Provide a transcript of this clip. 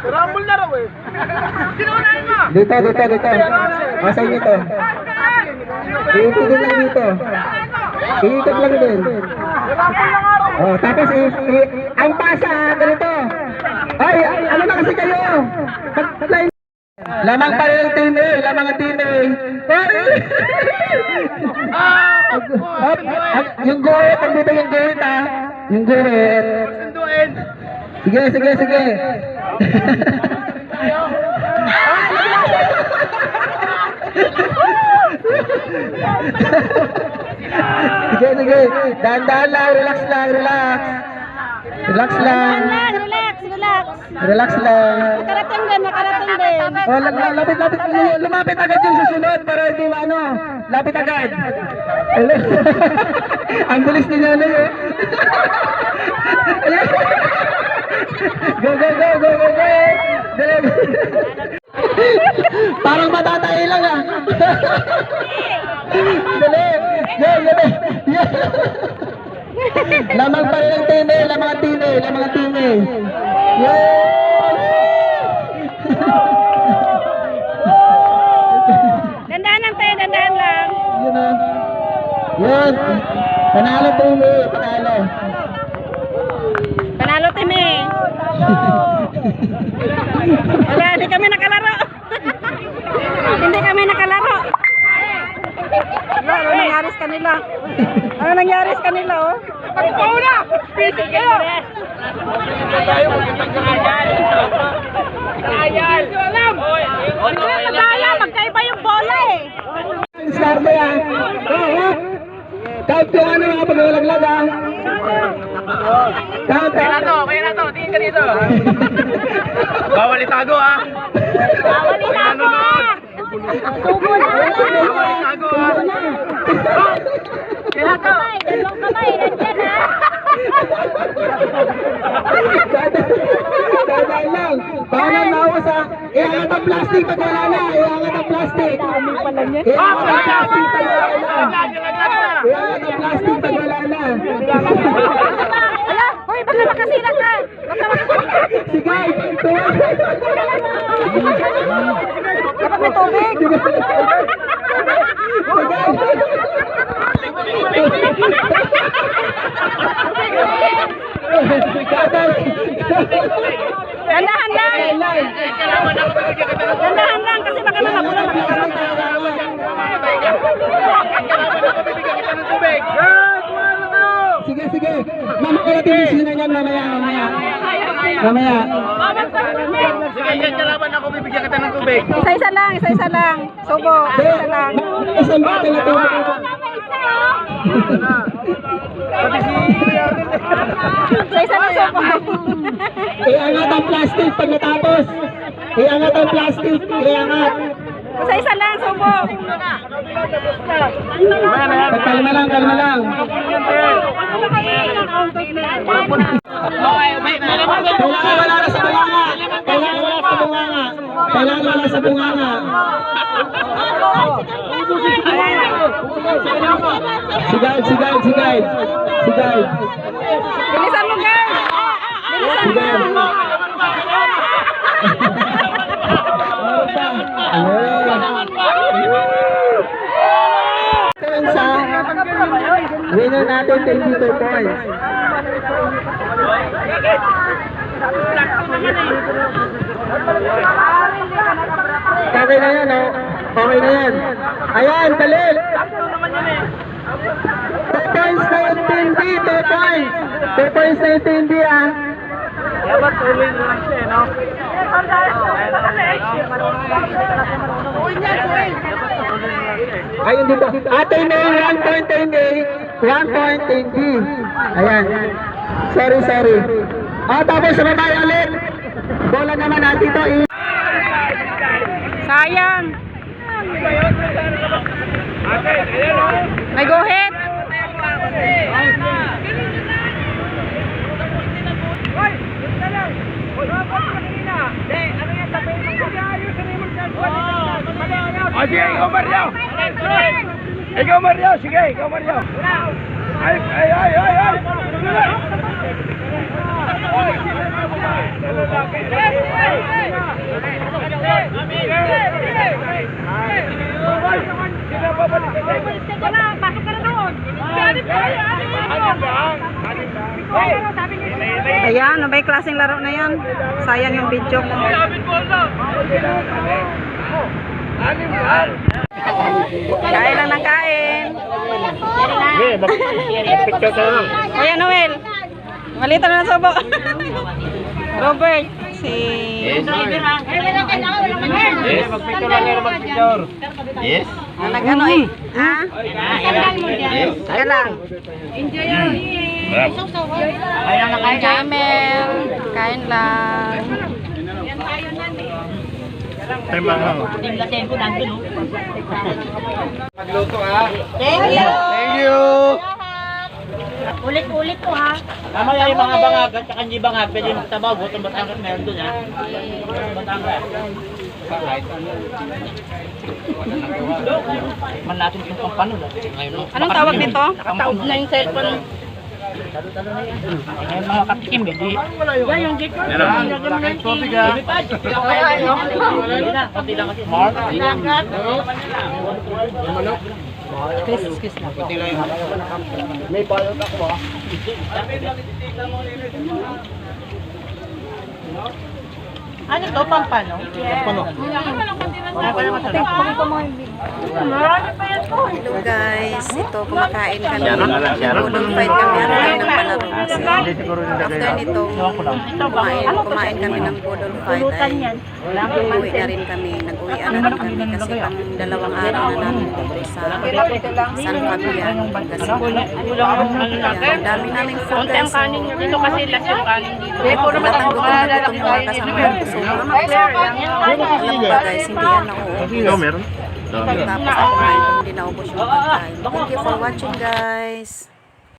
Rumble na raw eh. Sinunahin mo! Dito, dito, dito. O, sa inyo to. Iikot din lang dito. Iikot lang din. Oh, tapos i, i, ang pasa, ganito. Ay, ay, ano na kasi kayo? Pag- Lamang pa rin ang team A, lamang ang team A. Ay! Up, up, yung guhit, andito yung guhit ha. Yung guhit. Sunduin! Sige, sige, sige. sige, sige. Dahan-dahan lang, relax lang, relax. Relax lang. Relax, relax, relax. Relax lang. Makarating din, makarating din. Oh, lapit, lapit, lumapit agad yung susunod para hindi ano, lapit agad. Ang bilis ni Nanay eh. go, go, go, go, go, go. Parang matatay lang ah. Dali. Go, dali. Lamang pa rin ang tine, lamang ang tine, lamang ang tine. Dandahan lang tayo, dandahan lang. Yun na. Yun. Panalo po mo. Panalo. Panalo. Wala, hindi kami nakalaro. hindi kami nakalaro. Wala, ano nangyari sa kanila? Ano nangyari sa kanila, oh? Pagpauna! Pisit kayo! Kayal! Hindi alam! Madaya, magkaiba yung bola eh. Start mo yan. Oo. Count yung ano mga pag-ulaglag ah. Count Kaya na to, kaya na to, tingin ka dito. Bawal itago ah. Bawal itago ah. Subo na. Bawal itago ah. Kaya na to. Dalawang kamay, nandyan ha. Dadaan lang. Bawal na ako sa iangat ang plastic pag wala na. Iangat ang plastic. Iangat Ah, ang plastic pag wala na. Iangat ang plastic pag wala na. Ala, hoy, baka makasira ka. Baka makasira. Sige. tuwa. Dapat may tubig. Dandahan lang. Dandahan lang kasi baka nalabulan makakaroon. Sige, sige. Ma'am, kalatin yung sino niyan mamaya, mamaya. Mamaya. Sige, yan kalaban ako, bibigyan kita ng tubig. Isa-isa lang, isa-isa lang. Subo, isa lang. Isang bata na si Isa-isa lang subo. Iangat ang plastic pag natapos. Iangat ang plastic. Iangat. Isa-isa lang subo. Kalma lang, kalma lang. Kailangan wala na sa bunganga. Kailangan wala sa bunganga. Kailangan wala sa bunganga. Si guide, si guide, si guide. Si guide. Bilisan mo, guys. Bilisan Si mo. guide. Ayun. Sa winner natin 22 points. Okay na yan, oh. Okay na yan. Ayan, talit. 2 points na yung team B, 2 points. 2 points na yung team B, ah. Dapat tuloy na lang siya, no? Ayun dito. Ate May, 1 point team A, 1 point team B. Ayan. Sorry, sorry. Ah, tapos sa babae ulit. Bola naman natin dito. I- Sayang. May guhit. O sige, ikaw Mario! Ikaw Mario, sige, ikaw Mario! Ay, ay, ay, ay, ay! Ayan, ano ba yung klaseng laro na yan? Sayang yung video ko. Kain lang ng kain. Kuya Noel, malita na ng sobo. Robert, si... Yes. Ah, nag-ano eh? Ha? Teka lang. Jamel, kain lang. Thank you. Thank you. Ulit-ulit po ha. Mamaya yung mga bangag at saka hindi bangag, pwede magtabaw, butong Batangas meron dun ha. Batangas. Man natin itong pampano na. Anong tawag nito? Nakataob na yung cellphone. Talo-talo na yan. Ngayon mga katikim, hindi. Yan yung dito. Yan na, konti lang kasi. Mark. Ano to, pampano? Pampano. Hello guys, ito kumakain kami. Budol fight kami. Ano kayo ng palaro? After nitong kumain, kumain kami ng budol fight ay uwi na rin kami. Nag-uwian na rin kami kasi pang dalawang araw na namin dito sa San Fabian. Kasi ang dami namin food guys. So, Dito kasi last yung kanin dito. Natanggap na itong mga kasama ko. Alam ba guys, hindi yan nauubos. Ikaw meron? Tapos ako hindi naubos yung pagkain. Thank you for watching guys.